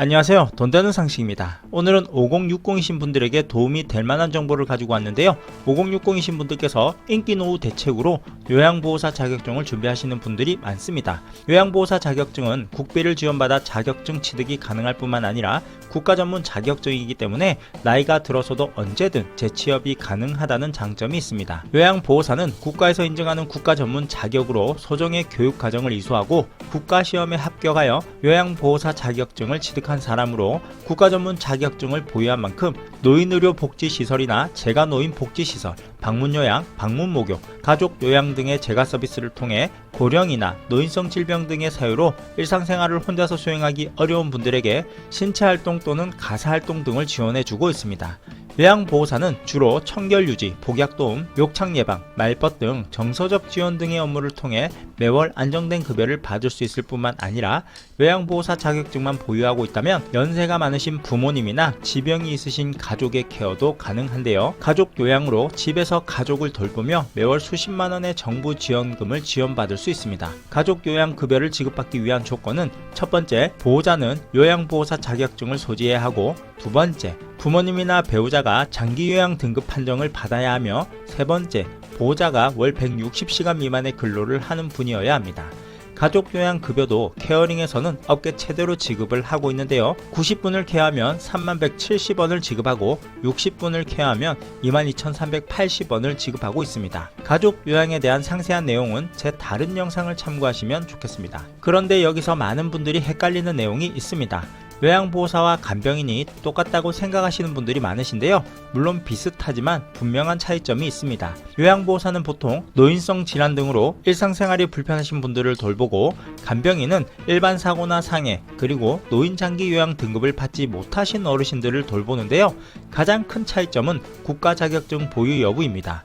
안녕하세요. 돈 되는 상식입니다. 오늘은 5060이신 분들에게 도움이 될 만한 정보를 가지고 왔는데요. 5060이신 분들께서 인기 노후 대책으로 요양보호사 자격증을 준비하시는 분들이 많습니다. 요양보호사 자격증은 국비를 지원받아 자격증 취득이 가능할 뿐만 아니라 국가 전문 자격증이기 때문에 나이가 들어서도 언제든 재취업이 가능하다는 장점이 있습니다. 요양보호사는 국가에서 인정하는 국가 전문 자격으로 소정의 교육 과정을 이수하고 국가 시험에 합격하여 요양보호사 자격증을 취득 한 사람으로 국가 전문 자격증을 보유한 만큼 노인의료 복지시설이나 재가 노인 복지시설, 방문요양, 방문목욕, 가족요양 등의 재가 서비스를 통해 고령이나 노인성 질병 등의 사유로 일상생활을 혼자서 수행하기 어려운 분들에게 신체활동 또는 가사활동 등을 지원해주고 있습니다. 요양보호사는 주로 청결유지, 복약도움, 욕창 예방, 말벗 등 정서적 지원 등의 업무를 통해 매월 안정된 급여를 받을 수 있을 뿐만 아니라 요양보호사 자격증만 보유하고 있다면 연세가 많으신 부모님이나 지병이 있으신 가족의 케어도 가능한데요. 가족 요양으로 집에서 가족을 돌보며 매월 수십만 원의 정부 지원금을 지원받을 수 있습니다. 가족 요양 급여를 지급받기 위한 조건은 첫 번째, 보호자는 요양보호사 자격증을 소지해야 하고 두 번째, 부모님이나 배우자가 장기 요양 등급 판정을 받아야 하며 세 번째, 보호자가 월 160시간 미만의 근로를 하는 분이어야 합니다. 가족 요양 급여도 케어링에서는 업계 최대로 지급을 하고 있는데요. 90분을 케어하면 3170원을 지급하고 60분을 케어하면 22,380원을 지급하고 있습니다. 가족 요양에 대한 상세한 내용은 제 다른 영상을 참고하시면 좋겠습니다. 그런데 여기서 많은 분들이 헷갈리는 내용이 있습니다. 요양보호사와 간병인이 똑같다고 생각하시는 분들이 많으신데요. 물론 비슷하지만 분명한 차이점이 있습니다. 요양보호사는 보통 노인성 질환 등으로 일상생활이 불편하신 분들을 돌보고 간병인은 일반 사고나 상해 그리고 노인 장기 요양 등급을 받지 못하신 어르신들을 돌보는데요. 가장 큰 차이점은 국가 자격증 보유 여부입니다.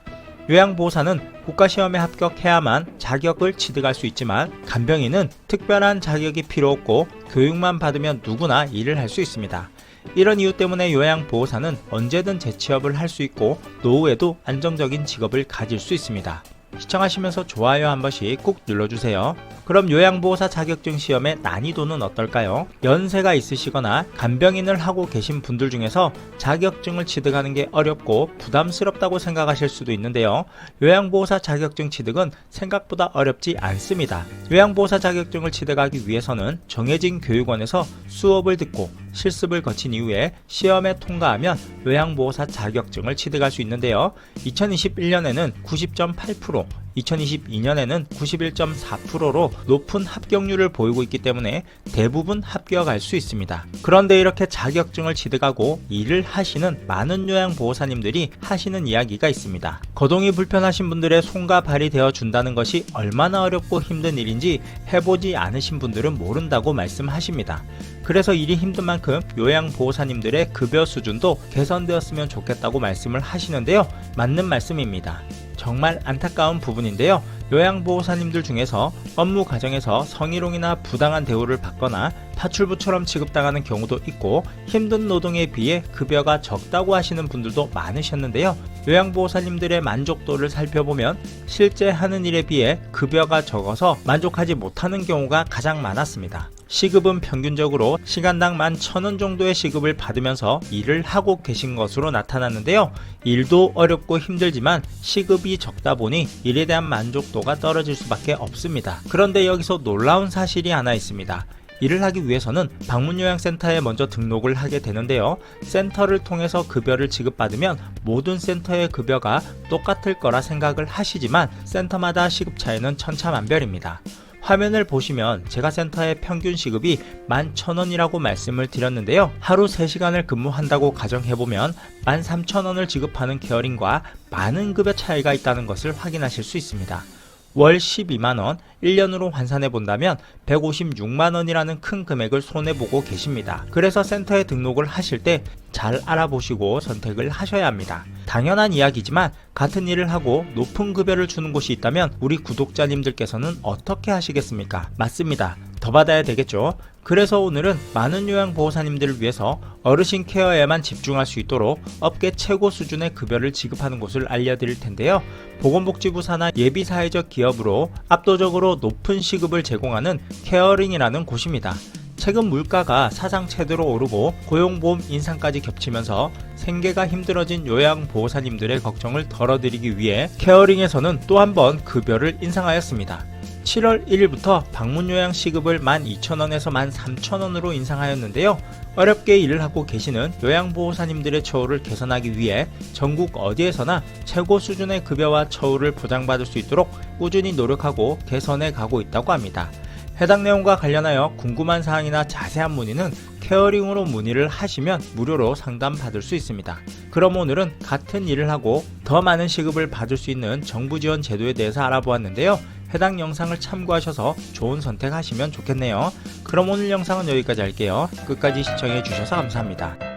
요양보호사는 국가시험에 합격해야만 자격을 취득할 수 있지만 간병인은 특별한 자격이 필요 없고 교육만 받으면 누구나 일을 할 수 있습니다. 이런 이유 때문에 요양보호사는 언제든 재취업을 할 수 있고 노후에도 안정적인 직업을 가질 수 있습니다. 시청하시면서 좋아요 한 번씩 꾹 눌러주세요. 그럼 요양보호사 자격증 시험의 난이도는 어떨까요? 연세가 있으시거나 간병인을 하고 계신 분들 중에서 자격증을 취득하는 게 어렵고 부담스럽다고 생각하실 수도 있는데요. 요양보호사 자격증 취득은 생각보다 어렵지 않습니다. 요양보호사 자격증을 취득하기 위해서는 정해진 교육원에서 수업을 듣고 실습을 거친 이후에 시험에 통과하면 요양보호사 자격증을 취득할 수 있는데요. 2021년에는 90.8%, 2022년에는 91.4%로 높은 합격률을 보이고 있기 때문에 대부분 합격할 수 있습니다. 그런데 이렇게 자격증을 취득하고 일을 하시는 많은 요양보호사님들이 하시는 이야기가 있습니다. 거동이 불편하신 분들의 손과 발이 되어 준다는 것이 얼마나 어렵고 힘든 일인지 해보지 않으신 분들은 모른다고 말씀하십니다. 그래서 일이 힘든 만큼 요양보호사님들의 급여 수준도 개선되었으면 좋겠다고 말씀을 하시는데요. 맞는 말씀입니다. 정말 안타까운 부분인데요. 요양보호사님들 중에서 업무 과정에서 성희롱이나 부당한 대우를 받거나 파출부처럼 취급당하는 경우도 있고 힘든 노동에 비해 급여가 적다고 하시는 분들도 많으셨는데요. 요양보호사님들의 만족도를 살펴보면 실제 하는 일에 비해 급여가 적어서 만족하지 못하는 경우가 가장 많았습니다. 시급은 평균적으로 시간당 11,000원 정도의 시급을 받으면서 일을 하고 계신 것으로 나타났는데요. 일도 어렵고 힘들지만 시급이 적다 보니 일에 대한 만족도가 떨어질 수밖에 없습니다. 그런데 여기서 놀라운 사실이 하나 있습니다. 일을 하기 위해서는 방문요양센터에 먼저 등록을 하게 되는데요. 센터를 통해서 급여를 지급받으면 모든 센터의 급여가 똑같을 거라 생각을 하시지만 센터마다 시급 차이는 천차만별입니다. 화면을 보시면 제가 센터의 평균 시급이 11,000원이라고 말씀을 드렸는데요. 하루 3시간을 근무한다고 가정해보면 13,000원을 지급하는 케어링과 많은 급여 차이가 있다는 것을 확인하실 수 있습니다. 월 12만원, 1년으로 환산해 본다면 156만원이라는 큰 금액을 손해보고 계십니다. 그래서 센터에 등록을 하실 때 잘 알아보시고 선택을 하셔야 합니다. 당연한 이야기지만 같은 일을 하고 높은 급여를 주는 곳이 있다면 우리 구독자님들께서는 어떻게 하시겠습니까? 맞습니다. 더 받아야 되겠죠. 그래서 오늘은 많은 요양보호사님들을 위해서 어르신 케어에만 집중할 수 있도록 업계 최고 수준의 급여를 지급하는 곳을 알려드릴 텐데요. 보건복지부 산하 예비사회적 기업으로 압도적으로 높은 시급을 제공하는 케어링이라는 곳입니다. 최근 물가가 사상 최대로 오르고 고용보험 인상까지 겹치면서 생계가 힘들어진 요양보호사님들의 걱정을 덜어드리기 위해 케어링에서는 또 한 번 급여를 인상하였습니다. 7월 1일부터 방문 요양 시급을 12,000원에서 13,000원으로 인상하였는데요. 어렵게 일을 하고 계시는 요양보호사님들의 처우를 개선하기 위해 전국 어디에서나 최고 수준의 급여와 처우를 보장받을 수 있도록 꾸준히 노력하고 개선해 가고 있다고 합니다. 해당 내용과 관련하여 궁금한 사항이나 자세한 문의는 케어링으로 문의를 하시면 무료로 상담 받을 수 있습니다. 그럼 오늘은 같은 일을 하고 더 많은 시급을 받을 수 있는 정부 지원 제도에 대해서 알아보았는데요. 해당 영상을 참고하셔서 좋은 선택하시면 좋겠네요. 그럼 오늘 영상은 여기까지 할게요. 끝까지 시청해 주셔서 감사합니다.